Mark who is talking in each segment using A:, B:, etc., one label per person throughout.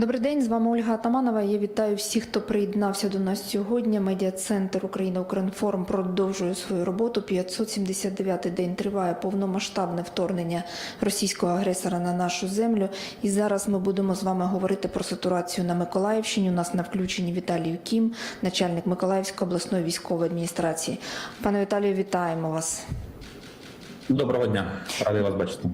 A: Добрий день, з вами Ольга Атаманова. Я вітаю всіх, хто приєднався до нас сьогодні. Медіа-центр Україна Укрінформ продовжує свою роботу. 579-й день триває повномасштабне вторгнення російського агресора на нашу землю. І зараз ми будемо з вами говорити про ситуацію на Миколаївщині. У нас на включенні Віталій Кім, начальник Миколаївської обласної військової адміністрації. Пане Віталію, вітаємо вас.
B: Доброго дня, радий вас бачити.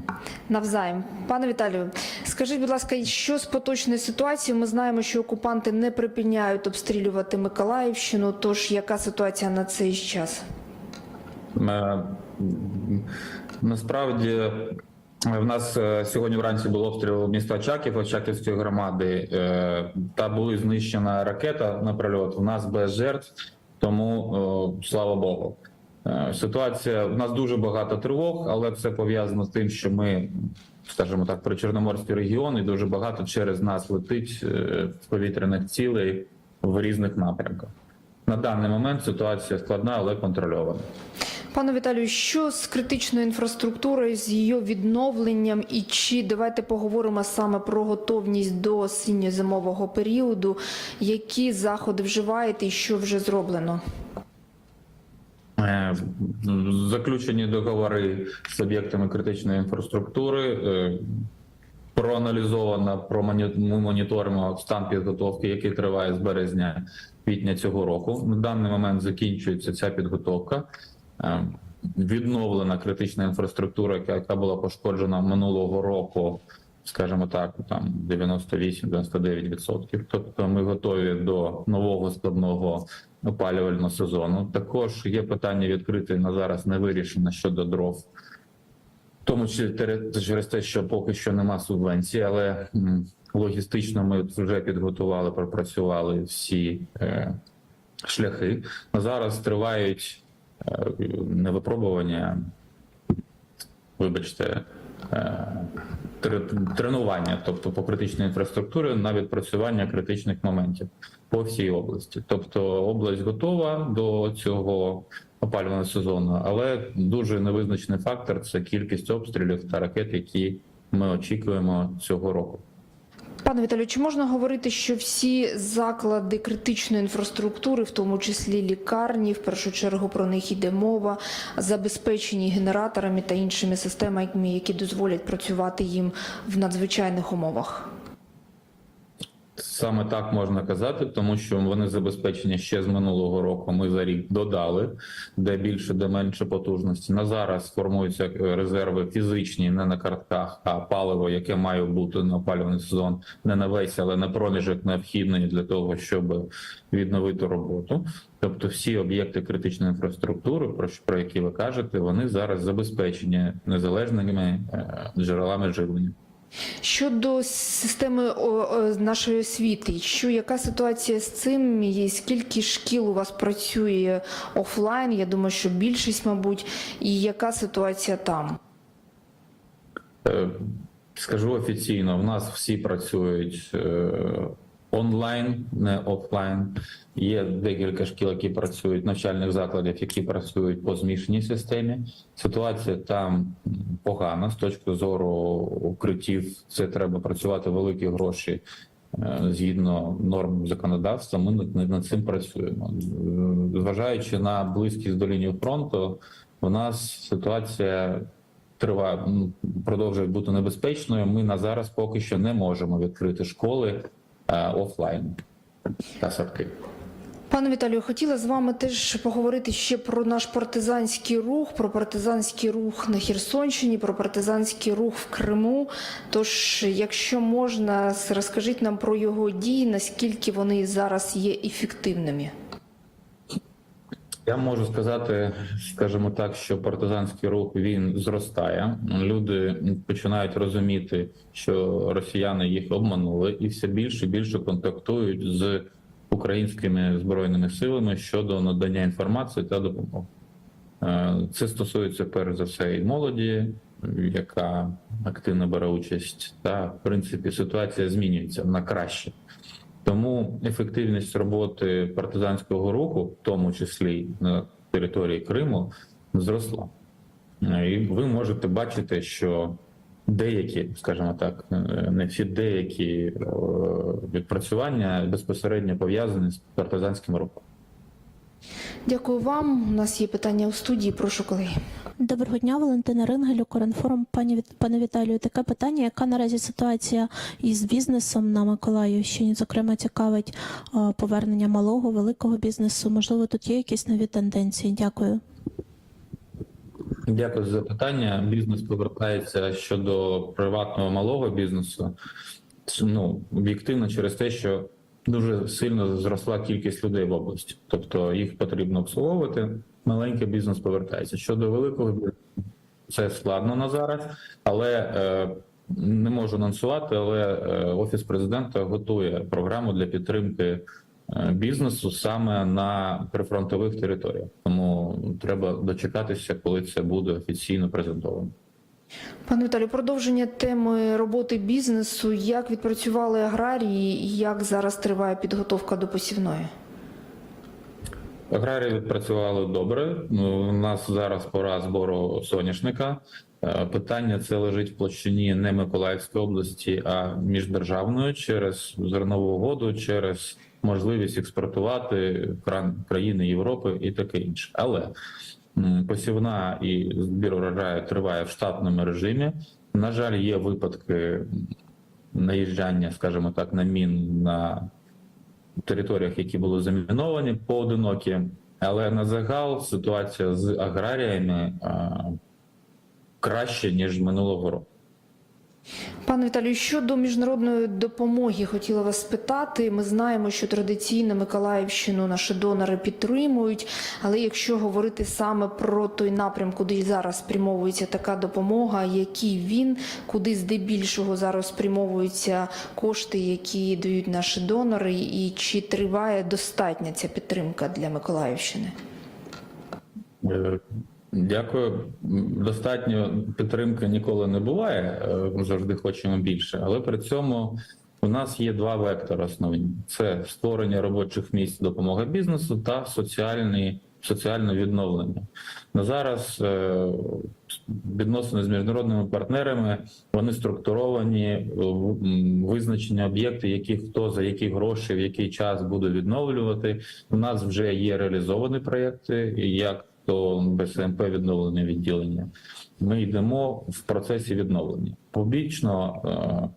A: Навзаєм, пане Віталію, скажіть, будь ласка, що з поточної ситуації? Ми знаємо, що окупанти не припиняють обстрілювати Миколаївщину. Тож яка ситуація на цей час?
B: Е, Насправді в нас е, сьогодні вранці був обстріл міста Очаків, Очаківської громади, е, та була знищена ракета на прильот. У нас без жертв, тому слава Богу. Е, Ситуація в нас дуже багато тривог, але це пов'язано з тим, що ми, скажімо так, про Чорноморський регіон і дуже багато через нас летить е, повітряних цілей в різних напрямках. На даний момент ситуація складна, але контрольована.
A: Пане Віталію, що з критичною інфраструктурою, з її відновленням, і чи давайте поговоримо саме про готовність до осінньо-зимового періоду? Які заходи вживаєте і що вже зроблено?
B: Е, Заключені договори з об'єктами критичної інфраструктури. е, Проаналізовано, про ми моніторимо стан підготовки, який триває з березня квітня цього року. На даний момент закінчується ця підготовка. Е, Відновлена критична інфраструктура, яка була пошкоджена минулого року, скажімо так, там 98-99%. Тобто ми готові до нового складного опалювального сезону. Також є питання відкрите на зараз не вирішено щодо дров. В тому числі через те, що поки що нема субвенції, але логістично ми вже підготували, пропрацювали всі е, шляхи. Зараз тривають е, не випробування, вибачте, е, тренування, тобто по критичній інфраструктурі на відпрацювання критичних моментів по всій області. Тобто область готова до цього опалювального сезону, але дуже невизначений фактор це кількість обстрілів та ракет, які ми очікуємо цього року.
A: Пане Віталію, чи можна говорити, що всі заклади критичної інфраструктури, в тому числі лікарні, в першу чергу про них йде мова, забезпечені генераторами та іншими системами, які дозволять працювати їм в надзвичайних умовах?
B: Саме так можна казати, тому що вони забезпечені ще з минулого року. Ми за рік додали де більше, де менше потужності. На зараз формуються е, резерви фізичні, не на картках, а паливо, яке має бути на опалювальний сезон, не на весь, але на проміжок необхідний для того, щоб відновити роботу. Тобто, всі об'єкти критичної інфраструктури, про які ви кажете, вони зараз забезпечені незалежними е, джерелами живлення.
A: Щодо системи нашої освіти, що яка ситуація з цим? Є скільки шкіл у вас працює офлайн? Я думаю, що більшість, мабуть, і яка ситуація там?
B: Е, Скажу офіційно, в нас всі працюють е, онлайн, не офлайн. Є декілька шкіл, які працюють, навчальних закладів, які працюють по змішаній системі. Ситуація там погана з точки зору укриттів. Це треба працювати великі гроші. е, Згідно норм законодавства, ми над, цим працюємо. Зважаючи на близькість до лінії фронту, у нас ситуація триває, продовжує бути небезпечною. Ми на зараз поки що не можемо відкрити школи офлайн та.
A: Пане Віталію, хотіла з вами теж поговорити ще про наш партизанський рух, про партизанський рух на Херсонщині, про партизанський рух в Криму. Тож, якщо можна, розкажіть нам про його дії, наскільки вони зараз є ефективними.
B: Я можу сказати, скажімо так, що партизанський рух він зростає. Люди починають розуміти, що росіяни їх обманули, і все більше і більше контактують з українськими збройними силами щодо надання інформації та допомоги. Е, Це стосується перш за все і молоді, яка активно бере участь, та в принципі ситуація змінюється на краще. Тому ефективність роботи партизанського руху, в тому числі на території Криму, зросла. І ви можете бачити, що деякі, скажімо так, е, не всі деякі е, відпрацювання безпосередньо пов'язані з партизанським рухом.
A: Дякую вам. У нас є питання у студії. Прошу колеги.
C: Доброго дня, Валентина Рингель, Укрінформ. Пані пане Віталію, таке питання: яка наразі ситуація із бізнесом на Миколаївщині? Зокрема, цікавить повернення малого великого бізнесу. Можливо, тут є якісь нові тенденції? Дякую.
B: Дякую за запитання. Бізнес повертається щодо приватного малого бізнесу. Ну об'єктивно через те, що дуже сильно зросла кількість людей в області, тобто їх потрібно обслуговувати. Маленький бізнес повертається. Щодо великого бізнесу, це складно на зараз, але е, не можу анонсувати. Але е, офіс президента готує програму для підтримки е, бізнесу саме на прифронтових територіях. Тому треба дочекатися, коли це буде офіційно презентовано.
A: Пане Віталію, продовження теми роботи бізнесу. Як відпрацювали аграрії і як зараз триває підготовка до посівної?
B: Аграрії відпрацювали добре. Ну, У нас зараз пора збору соняшника. Е, Питання це лежить в площині не Миколаївської області, а міждержавної через зернову угоду, через можливість експортувати країни Європи і таке інше. Але посівна і збір урожаю триває в штатному режимі. На жаль, є випадки наїжджання, скажімо так, на мін на територіях, які були заміновані, поодинокі. Але на загал ситуація з аграріями краще ніж минулого року.
A: Пане Віталію, щодо міжнародної допомоги, хотіла вас спитати. Ми знаємо, що традиційно Миколаївщину наші донори підтримують. Але якщо говорити саме про той напрям, куди зараз спрямовується така допомога, який він, куди здебільшого зараз спрямовуються кошти, які дають наші донори, і чи триває достатня ця підтримка для Миколаївщини?
B: Е, Дякую. Достатньо підтримки ніколи не буває. е, Ми завжди хочемо більше, але при цьому у нас є два вектори основні: це створення робочих місць, допомога бізнесу та соціальні, соціальне відновлення. На зараз е, відносини з міжнародними партнерами вони структуровані, м, визначені об'єкти, які хто за які гроші, в який час буде відновлювати. У нас вже є реалізовані проєкти, як то БСМП відновлення відділення. Ми йдемо в процесі відновлення. Побічно е,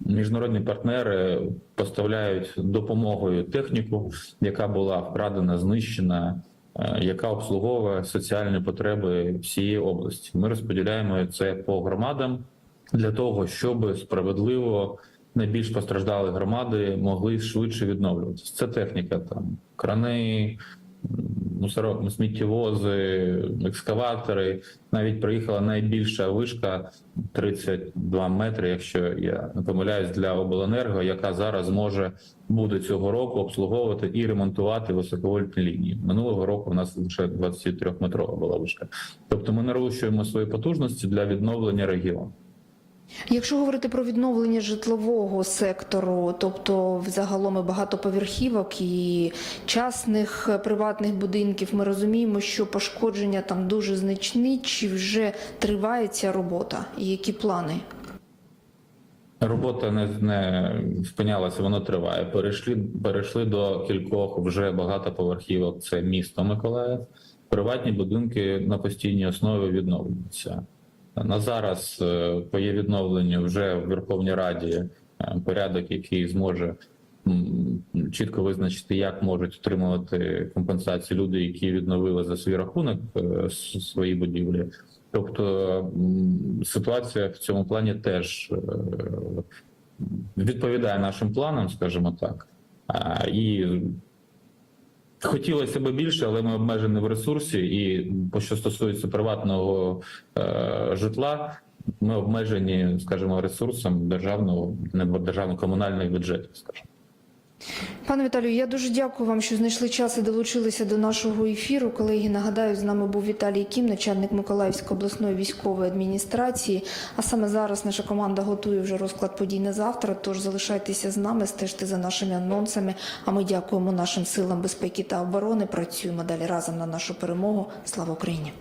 B: міжнародні партнери поставляють допомогою техніку, яка була вкрадена, знищена, е, яка обслуговує соціальні потреби всієї області. Ми розподіляємо це по громадам для того, щоб справедливо найбільш постраждалі громади могли швидше відновлюватися. Це техніка там крани, мусоро, сміттєвози, екскаватори. Навіть приїхала найбільша вишка 32 метри, якщо я не помиляюсь, для обленерго, яка зараз може буде цього року обслуговувати і ремонтувати високовольтні лінії. Минулого року у нас лише 23 метрова була вишка. Тобто ми нарощуємо свої потужності для відновлення регіону.
A: Якщо говорити про відновлення житлового сектору, тобто взагалом багатоповерхівок і частних е, приватних будинків, ми розуміємо, що пошкодження там дуже значні. Чи вже триває ця робота? І які плани?
B: Робота не, не спинялася, воно триває. Перейшли, перейшли до кількох вже багатоповерхівок. Це місто Миколаїв. Приватні будинки на постійній основі відновлюються. На зараз е, по є відновленню вже в Верховній Раді е, порядок, який зможе чітко визначити, як можуть отримувати компенсацію люди, які відновили за свій рахунок е, свої будівлі. Тобто ситуація в цьому плані теж е, відповідає нашим планам, скажімо так. І хотілося б більше, але ми обмежені в ресурсі. І по що стосується приватного е, житла, ми обмежені, скажімо, ресурсом державного не державно комунальних бюджетів. скажімо.
A: Пане Віталію, я дуже дякую вам, що знайшли час і долучилися до нашого ефіру. Колеги, нагадаю, з нами був Віталій Кім, начальник Миколаївської обласної військової адміністрації. А саме зараз наша команда готує вже розклад подій на завтра. Тож залишайтеся з нами, стежте за нашими анонсами. А ми дякуємо нашим силам безпеки та оборони. Працюємо далі разом на нашу перемогу. Слава Україні!